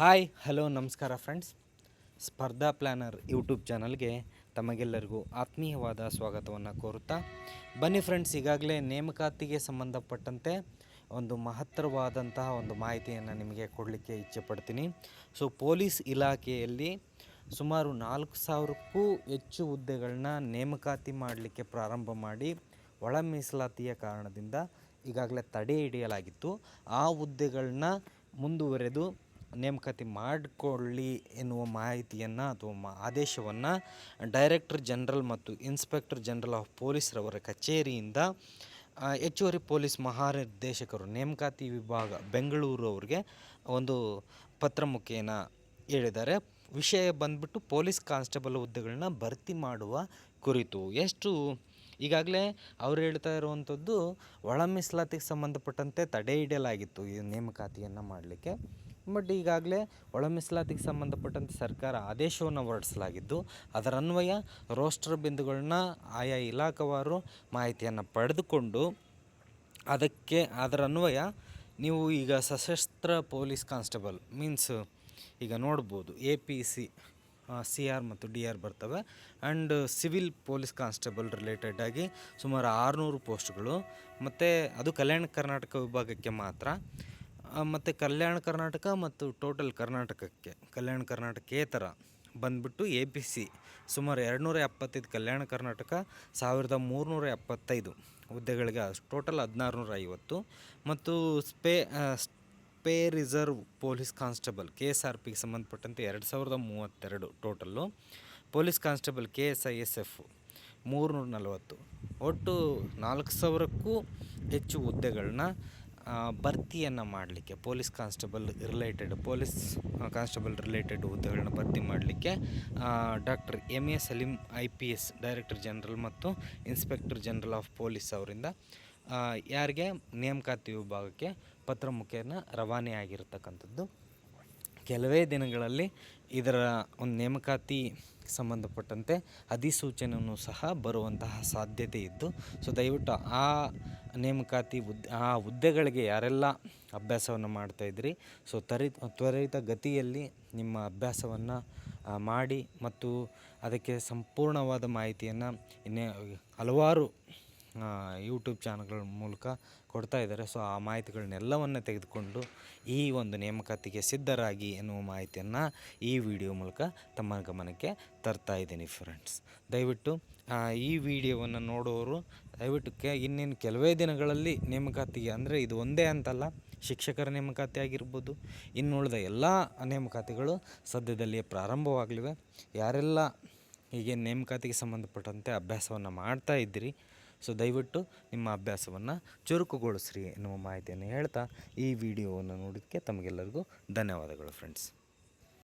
Hi, hello, ನಮಸ್ಕಾರ friends Spardha planner YouTube ಚಾನಲ್ಗೆ ತಮಗೆಲ್ಲರಿಗೂ ಆತ್ಮೀಯವಾದ ಸ್ವಾಗತವನ್ನು ಕೋರುತ್ತಾ ಬನ್ನಿ ಫ್ರೆಂಡ್ಸ್ ಈಗಾಗಲೇ ನೇಮಕಾತಿಗೆ ಸಂಬಂಧಪಟ್ಟಂತೆ ಒಂದು ಮಹತ್ತರವಾದಂತಹ ಒಂದು ಮಾಹಿತಿಯನ್ನು ನಿಮಗೆ ಕೊಡಲಿಕ್ಕೆ ಇಚ್ಛೆ ಪಡ್ತೀನಿ. ಸೊ ಪೊಲೀಸ್ ಇಲಾಖೆಯಲ್ಲಿ ಸುಮಾರು ನಾಲ್ಕು ಸಾವಿರಕ್ಕೂ ಹೆಚ್ಚು ಹುದ್ದೆಗಳನ್ನ ನೇಮಕಾತಿ ಮಾಡಲಿಕ್ಕೆ ಪ್ರಾರಂಭ ಮಾಡಿ ಒಳ ಮೀಸಲಾತಿಯ ಕಾರಣದಿಂದ ಈಗಾಗಲೇ ತಡೆ ಹಿಡಿಯಲಾಗಿತ್ತು. ಆ ಹುದ್ದೆಗಳನ್ನ ಮುಂದುವರೆದು ನೇಮಕಾತಿ ಮಾಡಿಕೊಳ್ಳಿ ಎನ್ನುವ ಮಾಹಿತಿಯನ್ನು ಅಥವಾ ಮಾ ಆದೇಶವನ್ನು ಡೈರೆಕ್ಟರ್ ಜನರಲ್ ಮತ್ತು ಇನ್ಸ್ಪೆಕ್ಟರ್ ಜನರಲ್ ಆಫ್ ಪೊಲೀಸ್ರವರ ಕಚೇರಿಯಿಂದ ಹೆಚ್ಚುವರಿ ಪೊಲೀಸ್ ಮಹಾನಿರ್ದೇಶಕರು ನೇಮಕಾತಿ ವಿಭಾಗ ಬೆಂಗಳೂರು ಅವ್ರಿಗೆ ಒಂದು ಪತ್ರ ಮುಖೇನ ಹೇಳಿದ್ದಾರೆ. ವಿಷಯ ಬಂದ್ಬಿಟ್ಟು ಪೊಲೀಸ್ ಕಾನ್ಸ್ಟೇಬಲ್ ಹುದ್ದೆಗಳನ್ನ ಭರ್ತಿ ಮಾಡುವ ಕುರಿತು ಎಷ್ಟು ಈಗಾಗಲೇ ಅವ್ರು ಹೇಳ್ತಾ ಇರುವಂಥದ್ದು ಒಳ ಮೀಸಲಾತಿಗೆ ಸಂಬಂಧಪಟ್ಟಂತೆ ತಡೆ ಹಿಡಿಯಲಾಗಿತ್ತು ಈ ನೇಮಕಾತಿಯನ್ನು ಮಾಡಲಿಕ್ಕೆ. ಬಟ್ ಈಗಾಗಲೇ ಒಳ ಮೀಸಲಾತಿಗೆ ಸಂಬಂಧಪಟ್ಟಂತೆ ಸರ್ಕಾರ ಆದೇಶವನ್ನು ಹೊರಡಿಸಲಾಗಿದ್ದು, ಅದರ ಅನ್ವಯ ರೋಸ್ಟರ್ ಬಿಂದುಗಳನ್ನ ಆಯಾ ಇಲಾಖಾವಾರು ಮಾಹಿತಿಯನ್ನು ಪಡೆದುಕೊಂಡು ಅದಕ್ಕೆ ಅದರ ಅನ್ವಯ ನೀವು ಈಗ ಸಶಸ್ತ್ರ ಪೊಲೀಸ್ ಕಾನ್ಸ್ಟೇಬಲ್ ಮೀನ್ಸ್ ಈಗ ನೋಡ್ಬೋದು A P C C R ಮತ್ತು ಡಿ ಆರ್ ಬರ್ತವೆ. And civil police constable related ಆಗಿ ಸುಮಾರು ಆರುನೂರು ಪೋಸ್ಟ್ಗಳು. ಮತ್ತು ಅದು ಕಲ್ಯಾಣ ಕರ್ನಾಟಕ ವಿಭಾಗಕ್ಕೆ ಮಾತ್ರ. ಮತ್ತು ಕಲ್ಯಾಣ ಕರ್ನಾಟಕ ಮತ್ತು ಟೋಟಲ್ ಕರ್ನಾಟಕಕ್ಕೆ, ಕಲ್ಯಾಣ ಕರ್ನಾಟಕೇತರ ಬಂದ್ಬಿಟ್ಟು ಎ ಪಿ ಸಿ ಸುಮಾರು ಎರಡುನೂರ ಎಪ್ಪತ್ತೈದು ಕಲ್ಯಾಣ ಕರ್ನಾಟಕ, ಸಾವಿರದ ಮೂರುನೂರ ಎಪ್ಪತ್ತೈದು ಹುದ್ದೆಗಳಿಗೆ ಟೋಟಲ್ ಹದಿನಾರು ನೂರ ಐವತ್ತು. ಮತ್ತು ಸ್ಪೇ ಸ್ಪೇ reserve police constable K S R ಪಿಗೆ ಸಂಬಂಧಪಟ್ಟಂತೆ ಎರಡು ಸಾವಿರದ ಮೂವತ್ತೆರಡು total police constable K S I S F ಮೂರುನೂರ ನಲವತ್ತು. ಒಟ್ಟು ನಾಲ್ಕು ಸಾವಿರಕ್ಕೂ ಹೆಚ್ಚು ಹುದ್ದೆಗಳನ್ನ ಭರ್ತಿಯನ್ನು ಮಾಡಲಿಕ್ಕೆ, police constable related, police constable related ಹುದ್ದೆಗಳನ್ನ ಭರ್ತಿ ಮಾಡಲಿಕ್ಕೆ doctor M A Salim I P S, director general ಮತ್ತು ಇನ್ಸ್ಪೆಕ್ಟರ್ ಜನರಲ್ ಆಫ್ ಪೊಲೀಸ್ ಅವರಿಂದ ಯಾರಿಗೆ? ನೇಮಕಾತಿ ವಿಭಾಗಕ್ಕೆ ಪತ್ರ ಮುಖೇನ ರವಾನೆ ಆಗಿರತಕ್ಕಂಥದ್ದು. ಕೆಲವೇ ದಿನಗಳಲ್ಲಿ ಇದರ ಒಂದು ನೇಮಕಾತಿ ಸಂಬಂಧಪಟ್ಟಂತೆ ಅಧಿಸೂಚನೆಯೂ ಸಹ ಬರುವಂತಹ ಸಾಧ್ಯತೆ ಇದ್ದು, ಸೊ ದಯವಿಟ್ಟು ಆ ನೇಮಕಾತಿ ಹುದ್ದೆ, ಆ ಹುದ್ದೆಗಳಿಗೆ ಯಾರೆಲ್ಲ ಅಭ್ಯಾಸವನ್ನು ಮಾಡ್ತಾಯಿದ್ರಿ ಸೊ ತ್ವರಿತ ತ್ವರಿತ ಗತಿಯಲ್ಲಿ ನಿಮ್ಮ ಅಭ್ಯಾಸವನ್ನು ಮಾಡಿ ಮತ್ತು ಅದಕ್ಕೆ ಸಂಪೂರ್ಣವಾದ ಮಾಹಿತಿಯನ್ನು ಇನ್ನೇ ಹಲವಾರು ಯೂಟ್ಯೂಬ್ ಚಾನಲ್ಗಳ ಮೂಲಕ ಕೊಡ್ತಾ ಇದ್ದಾರೆ. ಸೊ ಆ ಮಾಹಿತಿಗಳನ್ನೆಲ್ಲವನ್ನು ತೆಗೆದುಕೊಂಡು ಈ ಒಂದು ನೇಮಕಾತಿಗೆ ಸಿದ್ಧರಾಗಿ ಎನ್ನುವ ಮಾಹಿತಿಯನ್ನು ಈ ವಿಡಿಯೋ ಮೂಲಕ ತಮ್ಮ ಗಮನಕ್ಕೆ ತರ್ತಾ ಇದ್ದೀನಿ ಫ್ರೆಂಡ್ಸ್ ದಯವಿಟ್ಟು ಈ ವಿಡಿಯೋವನ್ನು ನೋಡುವವರು ದಯವಿಟ್ಟು ಕೆ, ಇನ್ನೇನು ಕೆಲವೇ ದಿನಗಳಲ್ಲಿ ನೇಮಕಾತಿಗೆ ಅಂದರೆ ಇದು ಒಂದೇ ಅಂತಲ್ಲ, ಶಿಕ್ಷಕರ ನೇಮಕಾತಿ ಆಗಿರ್ಬೋದು, ಇನ್ನುಳಿದ ಎಲ್ಲ ನೇಮಕಾತಿಗಳು ಸದ್ಯದಲ್ಲಿಯೇ ಪ್ರಾರಂಭವಾಗಲಿವೆ. ಯಾರೆಲ್ಲ ಹೀಗೆ ನೇಮಕಾತಿಗೆ ಸಂಬಂಧಪಟ್ಟಂತೆ ಅಭ್ಯಾಸವನ್ನು ಮಾಡ್ತಾ ಇದ್ದೀರಿ ಸೊ ದಯವಿಟ್ಟು ನಿಮ್ಮ ಅಭ್ಯಾಸವನ್ನು ಚುರುಕುಗೊಳಿಸ್ರಿ ಎನ್ನುವ ಮಾಹಿತಿಯನ್ನು ಹೇಳ್ತಾ ಈ ವಿಡಿಯೋವನ್ನು ನೋಡೋದಕ್ಕೆ ತಮಗೆಲ್ಲರಿಗೂ ಧನ್ಯವಾದಗಳು ಫ್ರೆಂಡ್ಸ್